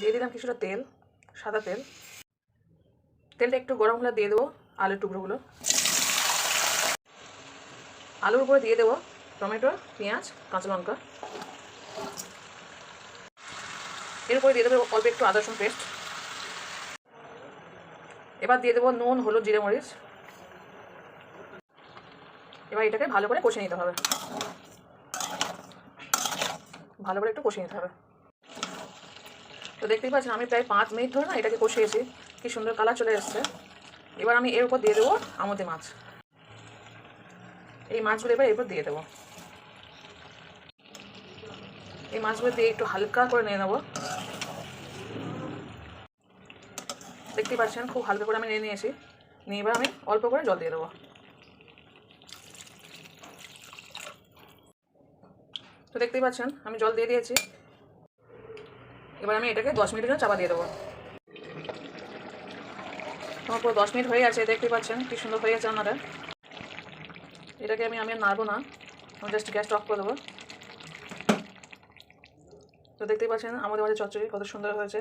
দিয়ে দিলাম কিছুটা তেল, সাদা তেল। তেলটা একটু গরম হলে দিয়ে দেবো আলুর টুকরোগুলো। আলুর উপরে দিয়ে দেবো টমেটো, পেঁয়াজ, কাঁচা লঙ্কা। এর উপরে দিয়ে দেবো অল্প একটু আদা, রসুন পেস্ট এবার দিয়ে দেবো নুন, হলুদ, জিরে, মরিচ। এবার এটাকে ভালো করে কষে নিতে হবে। ভালো করে একটু কষে নিতে হবে। তো দেখতেই পাচ্ছেন, আমি প্রায় পাঁচ মিনিট ধরে না এটাকে কষিয়েছি। কি সুন্দর কালার চলে এসছে। এবার আমি এর উপর দিয়ে দেবো আমতে মাছ। এই মাছগুলো এবার এরপর দিয়ে দেবো। এই মাছগুলো দিয়ে একটু হালকা করে নিয়ে নেব। দেখতেই পাচ্ছেন, খুব হালকা করে আমি নিয়ে নিয়েছি। নিয়ে এবার আমি অল্প করে জল দিয়ে দেবো। তো দেখতেই পাচ্ছেন, আমি জল দিয়ে দিয়েছি। এবার আমি এটাকে দশ মিনিটের জন্য চাপা দিয়ে দেবো। আমার পুরো দশ মিনিট হয়ে গেছে, দেখতে পাচ্ছেন কি সুন্দর হয়ে গেছে আপনারা এটাকে আমি আমি নাড়বো না। আমি জাস্ট গ্যাস অফ করে দেবো। তো দেখতেই পাচ্ছেন, আমাদের বাড়ির চচ্চড়ি কত সুন্দর হয়েছে।